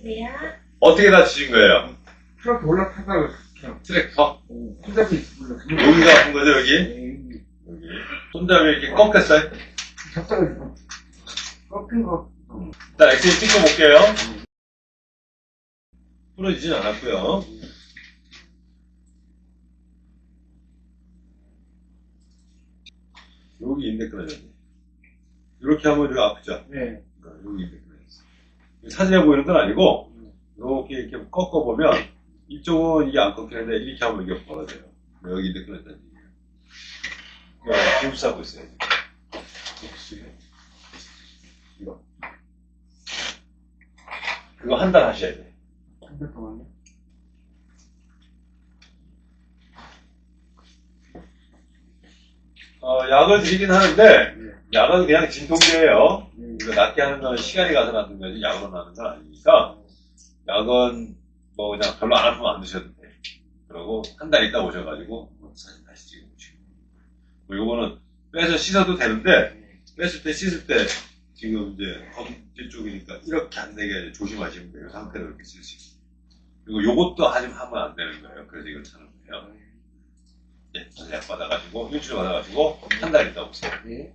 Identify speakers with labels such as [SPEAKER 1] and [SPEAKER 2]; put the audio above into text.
[SPEAKER 1] 안녕하세요.
[SPEAKER 2] 어떻게 다치신 거예요?
[SPEAKER 3] 트럭 올라타다가 그냥
[SPEAKER 2] 트랙터?
[SPEAKER 3] 손잡이 몰라서
[SPEAKER 2] 여기가 아픈 거죠, 여기? 여기. 손잡이 이렇게 꺾였어요?
[SPEAKER 3] 잡다가 꺾인 거
[SPEAKER 2] 일단 엑스레이 찍고 볼게요. 부러지진 않았고요. 여기 인대 끊어졌네. 이렇게 하면 여기 아프죠?
[SPEAKER 3] 네.
[SPEAKER 2] 여기 인대. 사진에 보이는 건 아니고, 이렇게 이렇게 꺾어 보면, 이쪽은 이게 안 꺾이는데, 이렇게 하면 이게 벌어져요. 여기 인대 끊어졌다는 얘기예요. 기부 싸고 있어요. 이거. 그거 한 달 하셔야 돼.
[SPEAKER 3] 한 달 동안요?
[SPEAKER 2] 어, 약을 드리긴 하는데,
[SPEAKER 3] 네.
[SPEAKER 2] 약은 그냥 진통제예요.
[SPEAKER 3] 네.
[SPEAKER 2] 이거 낫게 하는 건 시간이 가서 낫는 거지, 약으로 나는 건 아니니까, 약은 뭐 그냥 별로 안 아프면 안 드셔도 돼. 그러고 한 달 있다 오셔가지고, 뭐 사진 다시 찍어보시고. 뭐 요거는 빼서 씻어도 되는데, 뺐을 때 씻을 때, 지금 이제 검지 쪽이니까 이렇게 안 되게 조심하시면 돼요. 상태로 이렇게 쓰시고. 그리고 요것도 하지 하면 안 되는 거예요. 그래서 이걸 차는 거예요. 네, 약 받아가지고, 일주일 받아가지고, 한 달 있다 오세요.
[SPEAKER 3] 네.